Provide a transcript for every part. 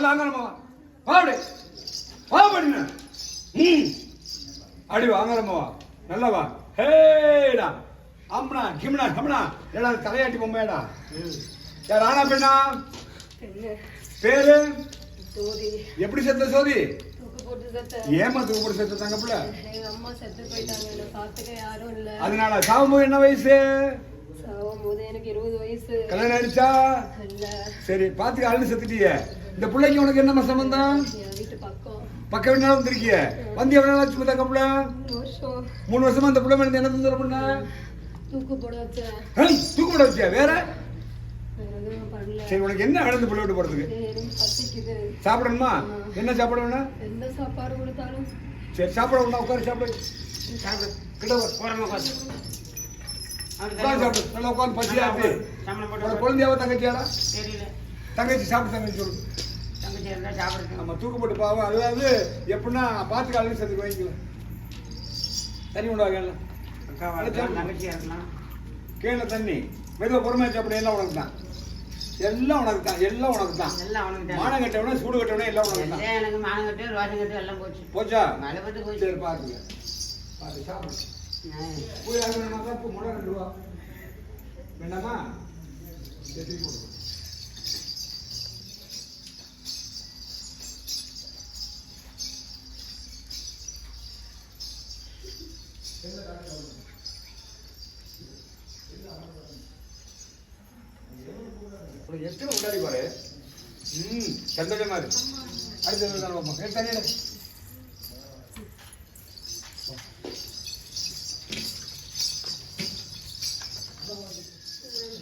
நல்லா வாங்கணுமா வா அப்படி வா ம். அடி வாங்கணுமா வா நல்லா வா. ஹேடா. அம்னா கிம்னா கம்னா ஏடா தலையாட்டி பொம்மையாடா? யார் ஆனா பெண்ணா? பேரு? எப்படி செத்த சோதி? தூக்கு போட்டு செத்த. ஏமா தூக்கு போட்டு செத்த தங்க பிள்ளை? அம்மா செத்து போயிட்டாங்க. என்ன பார்த்துக்க யாரும் இல்ல. அதனால சாகும்போது என்ன வயசு? சாவும் போது எனக்கு இருபது வயசு. கல்யாணம் ஆயிடுச்சா? சரி பாத்துக்க அழுது செத்துட்டிய. இந்த பிள்ளைக்கு உனக்கு என்ன சம்பந்தம்? பக்கம் பக்க வீட்டுல வந்திருக்கிய? வந்து எவ்வளவு நாள் ஆச்சு தங்க பிள்ளை? மூணு வருஷம் அந்த பிள்ளை என்ன தொந்தரவு பண்ண? தூக்கு போட வச்சியா? வேற? சரி உனக்கு என்ன வேணும் பிள்ளை விட்டு போறதுக்கு? பசிக்குது சாப்பிடணுமா? என்ன சாப்பிட வேணும்? சாப்பாடு சரி சாப்பிட வேண்டாம் உட்காரு சாப்பிடு. சாப்பிடு. கிட்ட உட்காந்து உட்காரு சாப்பிடு. நல்லா உட்காந்து பசியா குழந்தையாவா தங்கச்சியாடா? தங்கச்சி சாப்பிட்டு தங்கச்சி சொல்லு. தங்கச்சி இருந்தா சாப்பிடுறது நம்ம தூக்கு போட்டு பாவம். அதாவது எப்படின்னா பார்த்து காலையில் சேர்த்து வாங்கிக்கலாம். தண்ணி வாங்க அக்கா இருக்கலாம். கீழே தண்ணி. மெதுவாக பொறுமையாக சாப்பிட எல்லாம் உனக்கு தான். எல்லாம் உனக்கு தான் எல்லாம் உனக்கு தான். எல்லாம் அவனுக்கு தான். மானம் கட்டவனே சூடு கட்டவனே எல்லாம் உனக்கு தான். எனக்கு மானம் கட்டு ரோஜம் கட்டு எல்லாம் போச்சு. போச்சா? மழை பட்டு போச்சு. சரி பாருங்க. பாரு சாப்பிடு ஆ. போய் ரெண்டு ரூபா வேண்டாமா? சரி போடு. எத்தனை முன்னாடி பாரு. ம் சந்தோஷமா இருக்கு அடுத்து பார்ப்போம் ஏ தண்ணி எடு.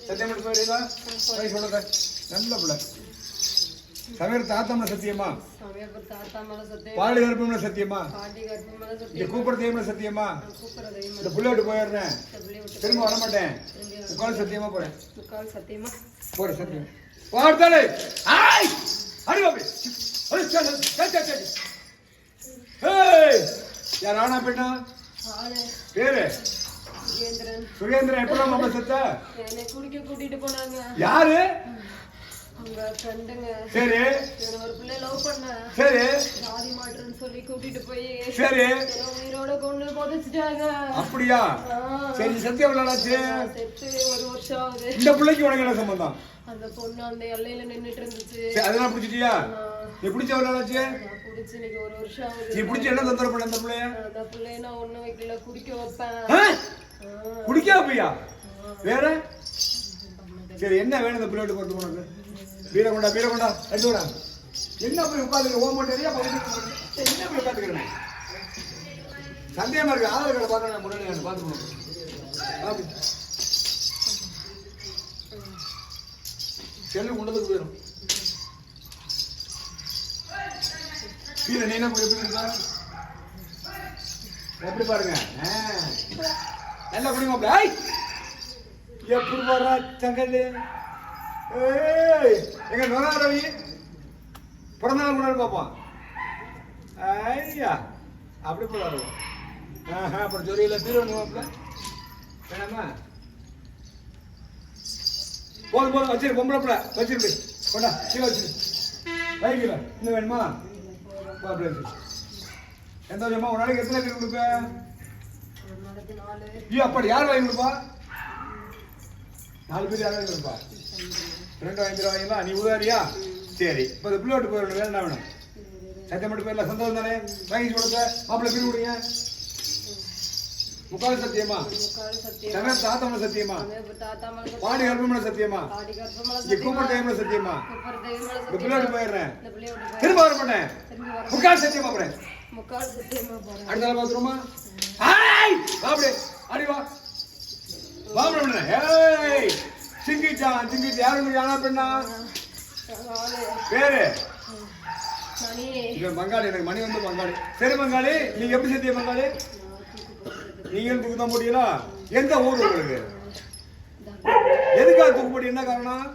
சத்தியம் மட்டும் போயிடுவா போய் சொல்லுங்க. நல்ல பிள்ளை. சமையல் சத்தியமா? தாத்தா மேல சத்தியம்? பாடு சத்தியமா? கர்ப்பம் மேல சத்தியம்? கூப்பிட தெய்வம்ல சத்தியமா? நான் கூப்பிடுறதையும் இந்த புள்ள விட்டு போயிடுறேன். திரும்ப வர மாட்டேன் முக்கால் சத்தியமா போறேன். முக்கால் சத்தியமா? போற சத்தியம். பார்த்தாலே ஆய்! அடி பாப்பி அடி சே சே சே சே ஏய்! யார் ஆனா பெண்ணா? பேரு? சுரேந்திரன். எப்படா மாமா செத்த? யாரு? சரி. ஒரு பிள்ளை லவ் பண்ண. சரி. ஜாதி மாற்றன்னு சொல்லி கூட்டிட்டு போய் சரி. உயிரோட கொண்டு புதைச்சிட்டாங்க. அப்படியா. சரி சத்தியம் விளையாடாச்சு நான் செத்து ஒரு வருஷம் ஆகுது. இந்த பிள்ளைக்கு உனக்கு என்ன சம்பந்தம்? அந்த பொண்ணு அந்த எல்லையில நின்னுட்டு இருந்துச்சு. அதெல்லாம் பிடிச்சிட்டியா. நீ பிடிச்ச புடிச்சு இன்னைக்கு ஒரு வருஷம் நீ ஆகுது பிடிச்ச என்ன தொந்தரவு பண்ண அந்த பிள்ளைய? அந்த பிள்ளைய நான் ஒண்ணு வைக்கல குடிக்க வைப்பேன். ஆ? ஆ. குடிக்கா பையா வேற? சரி என்ன வேணும் இந்த பிள்ளையோட கொண்டு உனக்கு? வீரகுண்டா வீரகுண்டா பீரை எடுத்து விடா என்ன போய் உட்காந்து ஓ மாட்டேரியா என்ன போய் உட்காந்துக்கிறேன் சந்தேகமா இருக்கு. ஆதார் கார்டை பார்க்க முன்னாடி நான் பார்த்துக்கணும் செல்லு கொண்டதுக்கு போயிடும் வீர நீ என்ன போய் எப்படி இருக்கா? எப்படி பாருங்க? நல்லா குடிங்க எப்படி வர்றா சங்கல்லு ஏ எங்க ரவி? பிறந்த நாள் முன்னாடி பார்ப்போம். ஐயா அப்படி போடாது ஆஹா அப்புறம் பீரோன்னு மாப்பிள்ள வேணாமா போதும் போதும் வச்சிரு பொம்பளை பிள்ளை. வச்சிரு கொண்டா கீழே வச்சிரு. வைக்கல இன்னும் வேணுமா? வா, அப்படியே வச்சிரு. எந்த விதமா ஒரு நாளைக்கு எத்தனை பேர் நாலு. ஐயோ அப்படி யார் வாங்கி கொடுப்பா? நாலு பேர் யார் வாங்கி கொடுப்பா? ரெண்டு வாங்கி தர வாங்கிங்களா நீ உதாரியா சரி இப்போ இந்த பிள்ளை போயிடணும் வேறு என்ன வேணும்? சத்தியம் மட்டும் போயிடல சந்தோஷம் தானே? வாங்கி கொடுத்த மாப்பிள்ளை பேர் கொடுங்க. முக்கால் சத்தியமா? முக்கால் சத்தியம் சத்தியமா? பாடி கர்ப்பமன சத்தியமா? இங்க சத்தியமா கூப்பிட டைம்ல சத்தியமா? இந்த பிள்ளை போயிடுறேன். திரும்ப வர மாட்டேன். முக்கால் சத்தியமா போறேன். அடுத்த நாள் பாத்துருமா ஹாய்! அப்படி அடி வா. வா ஏய்! சிங்கிச்சான் சிங்கிச்சு. யாரு யாரா பெண்ணா? பேரு? மணி இங்க பங்காளி எனக்கு மணி வந்து பங்காளி. சரி பங்காளி நீங்க எப்படி செஞ்சீங்க பங்காளி? நீங்க தூக்கு போட்டீங்களா எந்த ஊர் உங்களுக்கு? எதுக்காக தூக்கு போட்டி என்ன காரணம்?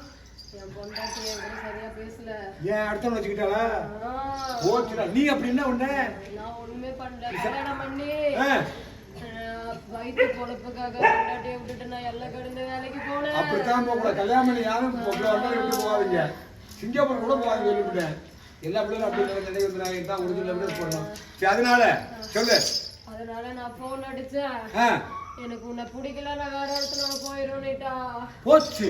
ஏன் அடுத்தவன் வச்சுக்கிட்டாளா ஆ, ஓச்சுடா நீ அப்படி என்ன பண்ண. வயிற்று பொழப்புக்காக விட்டுட்டு நான் எல்லாம் கடந்து வேலைக்கு போனேன். அப்படித்தான் கல்யாணம் பண்ணி யாரும் பொம்பளை விட்டு போகாதீங்க சிங்கப்பூர் கூட போகாதீங்க சொல்லிவிட்டேன் எல்லா பிள்ளைகளும் அப்படி நிலை வந்து தான் உறுதியில் போடணும். சரி அதனால சொல்லு. அதனால நான் போன் அடிச்சேன். எனக்கு உன்னை பிடிக்கல நான் வேற இடத்துல நான் போயிடும்னுட்டா போச்சு.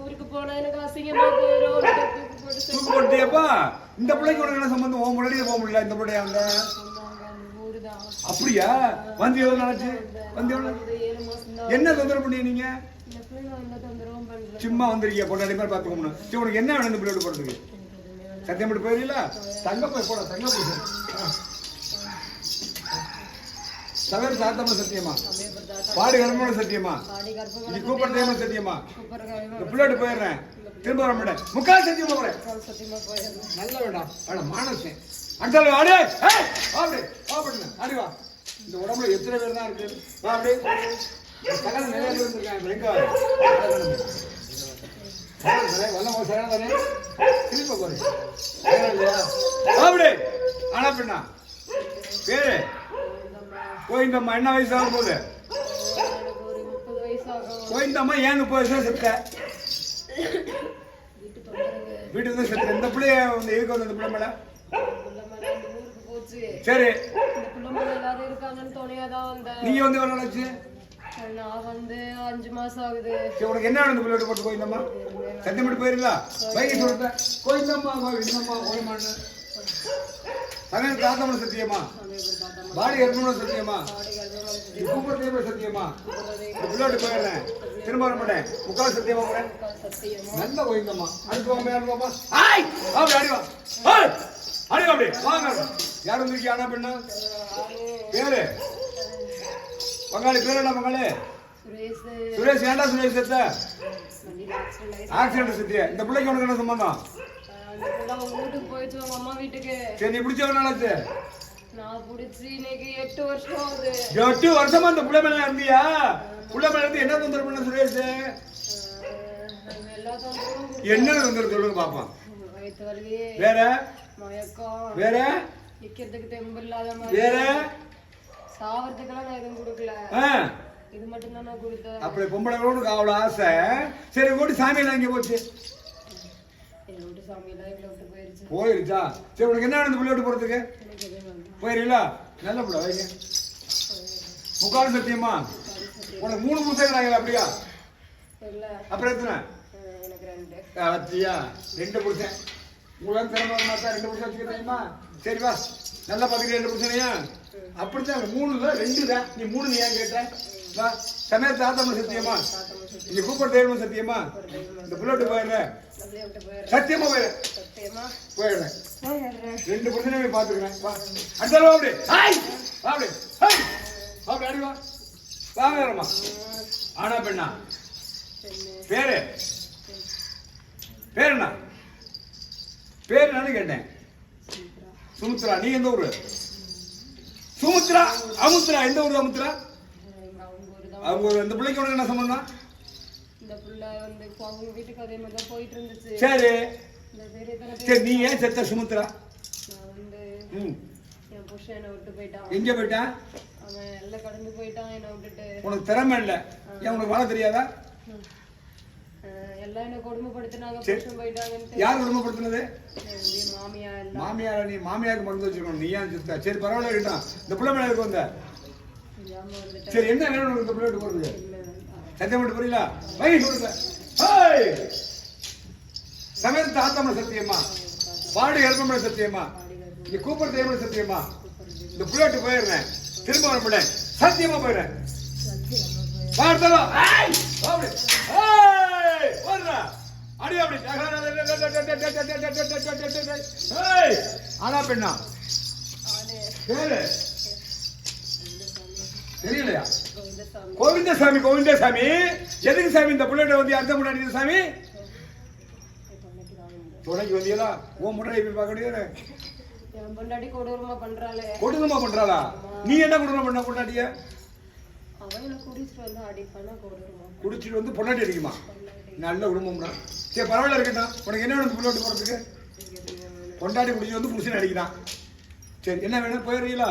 ஊருக்கு போனா எனக்கு அசிங்கமா போயிடும். போட்டியப்பா இந்த பிள்ளைக்கு உனக்கு என்ன சம்பந்தம்? உன் முன்னாடியே போக முடியல இந்த பிள்ளையா ஊருதான் அப்படியா? வந்து எவ்வளவு நாளாச்சு வந்து எவ்வளவு என்ன தொந்தரவு பண்ணீங்க நீங்க? சும்மா வந்திருக்கீங்க பொண்டாடி மாதிரி பார்த்துக்கணும் சரி உனக்கு என்ன வேணும் இந்த பிள்ளை போடுறதுக்கு சத்தியம் மட்டும் போயிருல தங்க போய் போட தங்க போய். சகர் சாத்தம சத்தியமா பாடி கர்மோட சத்தியமா நீ கூப்பிட தேவ சத்தியமா சூப்பர் பிள்ளைட்டு போயிடுறேன். திரும்ப வர மாட்டேன். முக்கால் சத்தியமா போறேன். நல்ல வேண்டாம் வேண்டாம் மானசேன் அண்டல் ஆடு ஏய், வா அப்படி வா வா. இந்த உடம்புல எத்தனை பேர் தான் இருக்கு? வா அப்படி சகல நிறைய பேர் இருந்திருக்காங்க எங்க வல்லம் ஒரு தானே திரும்ப போறேன் இல்லையா? அப்படி ஆனா பின்னா. பேரு. கோயிந்தம்மா என்ன வயசு ஆகும் போது கோயிந்தம்மா ஏன் முப்பது வருஷம் செத்த? வீட்டு வீட்டுக்கு தான் இந்த பிள்ளைய வந்து எதுக்கு வந்து இந்த பிள்ளை மேடம் சரி. நீங்க வந்து எவ்வளவு நான் வந்து அஞ்சு மாசம் ஆகுது உனக்கு என்ன வேணும் இந்த பிள்ளை போட்டு கோயிந்தம்மா சத்தியம் மட்டும் போயிருங்களா வைகை சொல்லிட்ட கோயிந்தம்மா கோயிந்தம்மா கோயமான்னு சமையல் காத்தமன சத்தியமா பாடி கர்ப்பமன சத்தியமா கூப்பிடுறதே சத்தியமா பிள்ளைட்டு போயிடுறேன். திரும்ப வர மாட்டேன். முக்கால் சத்தியமா போறேன். நல்ல கோயிந்தம்மா அடுத்து வாங்க யாரு வாப்பா ஆய்! அப்படி வா அப்படி. வாங்க. யார் வந்திருக்கீங்க ஆனா பெண்ணா? பேரு? பங்காளி பேர் என்ன பங்காளி? சுரேஷ் சுரேஷ் ஏன்டா சுரேஷ் செத்த? ஆக்சிடென்ட் சத்திய. இந்த பிள்ளைக்கு உனக்கு என்ன சம்பந்தம்? அந்த வீட்டுக்கு போயிடுச்சு அவங்க அம்மா வீட்டுக்கு சரி நீ பிடிச்ச எவ்வளவு நாளாச்சு நான் புடிச்சு இன்னைக்கு எட்டு வருஷம் ஆகுது எட்டு வருஷமா இந்த புள்ள மேல இருந்தியா? புள்ள மேல இருந்து என்ன தொந்தரவு பண்ண சுரேஷ்? என்ன தொந்தரவு சொல்லுங்க பாப்போம் வயிற்று வலி வேற? மயக்கம் வேற? நிக்கிறதுக்கு தெம்பு இல்லாத மாதிரி. வேற? சாவறதுக்கெல்லாம் நான் எதுவும் கொடுக்கல. இது மட்டும் தான் நான் கொடுத்தேன். அப்படி பொம்பளை உனக்கு அவ்வளவு ஆசை. சரி கூட்டி சாமியெல்லாம் இங்கே போச்சு? போயிருச்சு. சரி உனக்கு என்ன வேணும் இந்த புள்ள விட்டு போறதுக்கு? போயிருங்களா நல்ல புள்ள வைங்க. முக்கால் சத்தியமா? உனக்கு மூணு புருஷங்கிறாங்களா அப்படியா? இல்ல. அப்புறம் எத்தனை? ரெண்டு. புருஷன் உங்களுக்கு திறமை ரெண்டு புருஷன் வச்சுக்கிறீங்களா சரி வா. நல்லா பார்த்துக்க ரெண்டு புருஷனையா அப்படித்தான் மூணுல ரெண்டு தான். நீ மூணு நீ ஏன் கேட்ட? வா. சமயத்து ஆத்தம சத்தியமா? நீ கூப்பிட தெய்வம் சத்தியமா? இந்த விட்டு போயிடுறேன் சத்தியமா சத்தியமா போயிடுறேன் ரெண்டு புருஷனையும் போய் பார்த்துக்கிறேன். வா. அடுத்த வா அப்படி. ஹாய். வா அப்படி. ஹாய். வா அப்படி அடி வா. வாங்கம்மா ஆனா பெண்ணா? பேரு பேர்? என்ன பேர் என்னன்னு கேட்டேன். சுமுத்ரா நீ எந்த ஊரு? சுமுத்ரா அமுத்ரா. எந்த ஊரு அமுத்ரா? அவங்க ஊரு. இந்த பிள்ளைக்கு என்ன சம்பந்தம்? இந்த புள்ள வந்து இப்போ அவங்க வீட்டுக்கு அதே மாதிரி தான் போயிட்டு இருந்துச்சு. சரி. சரி நீ ஏன் செத்த சுமுத்ரா? எங்க போயிட்டான் உனக்கு திறமை இல்லை. ஏன் உனக்கு வாழ தெரியாதா? எல்லாம் என்னை கொடுமைப்படுத்தினாங்க. புருஷன் போயிட்டாங்கன்ட்டு யார் மாமியார் நீ மாமியாருக்கு மருந்து வச்சுக்கணும் நீ ஏன் செத்த? சரி பரவாயில்ல இருக்கட்டும். இந்த பிள்ளை மேல இருக்கு வந்த? சரி என்ன வேணும் இந்த பிள்ளை வேண்டாம். சத்தியம் மட்டும் புரியல? வகை சொல்லுங்க ஹாய்! சமயத்து ஆத்தம சத்தியமா? பாடி கர்ப்பமட சத்தியமா? நீ கூப்பிட தேவன சத்தியமா? இந்த புள்ளட்டு போயிடுறேன். திரும்ப வர முடியேன் சத்தியமா போயிடுறேன். பார்த்தலோ அடி அப்படி ஆனா பெண்ணா பேரு தெரியலையா கோவிந்தசாமி கோவிந்தசாமி எதுக்கு சாமி இந்த புள்ளட்ட வந்து அர்த்தம் பண்ணாடி சாமி. துணைக்கு வந்தியலா உன் முன்னாடி போய் பார்க்க கொடூரமா பண்றாளே கொடுங்கம்மா பண்றாளா நீ என்ன கொடுங்க பண்ண கொடூரமா குடிச்சிட்டு வந்து பொண்டாட்டி அடிக்குமா நல்ல குடும்பம்டா சரி பரவாயில்ல இருக்கட்டும். உனக்கு என்ன வேணும் புள்ளோட்டு போகிறதுக்கு கொண்டாடி முடிஞ்சு வந்து புருஷன் அடிக்கிறான். சரி என்ன வேணும்? போயிடுறீங்களா?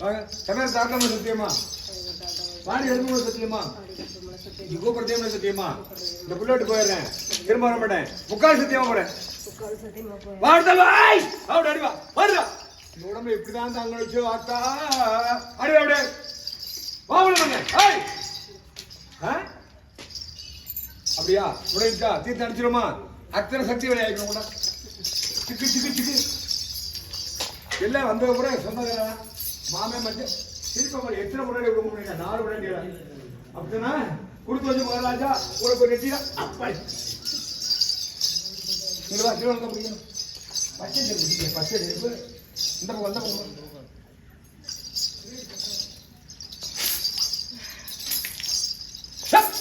வாங்க. சமையல் சாத்தம் சத்தியமா? வாடி எழுந்து சத்தியமா? நீ கூப்பிட சத்தியமா? இந்த புள்ளோட்டு போயிடுறேன். திரும்ப வர மாட்டேன் முக்கால் சத்தியமா போறேன். கால் வாய் அடிவா வருடா உடம்பு இப்படிதான் தாங்க வச்சு வாத்தா அடி அப்படியே வாவல பண்ண ஏய் ஆ? அப்படியா? உடைச்சா தீர்த்து அடிச்சிடுமா அத்தனை சக்தி விளையாடணும் கூட சிக்கு சிக்கு சிக்கு. எல்லாம் வந்த கூட சொந்தக்காரா மாமே மச்ச திருப்ப எத்தனை முறை விட முடியல நாலு முறை அப்படின்னா கொடுத்து வச்சு மகாராஜா உங்களுக்கு ஒரு நெட்டியா அப்பா. இங்க வா கீழே வந்து பிடிக்கணும் பச்சை நெருப்பு பச்சை நெருப்பு இந்த பக்கம் வந்த பக்கம் சப்.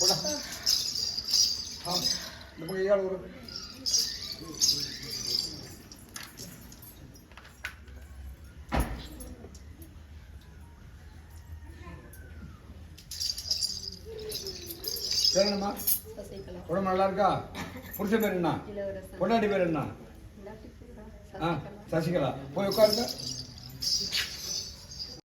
கொண்டா. ஆ, இந்த பக்கம் ஏழு ஒரு சசிகலா. உடம்பு நல்லா இருக்கா? புருஷன் பேர் என்ன? பொண்டாட்டி பேர் என்ன? ஆ சசிகலா. போய் உட்காருங்க.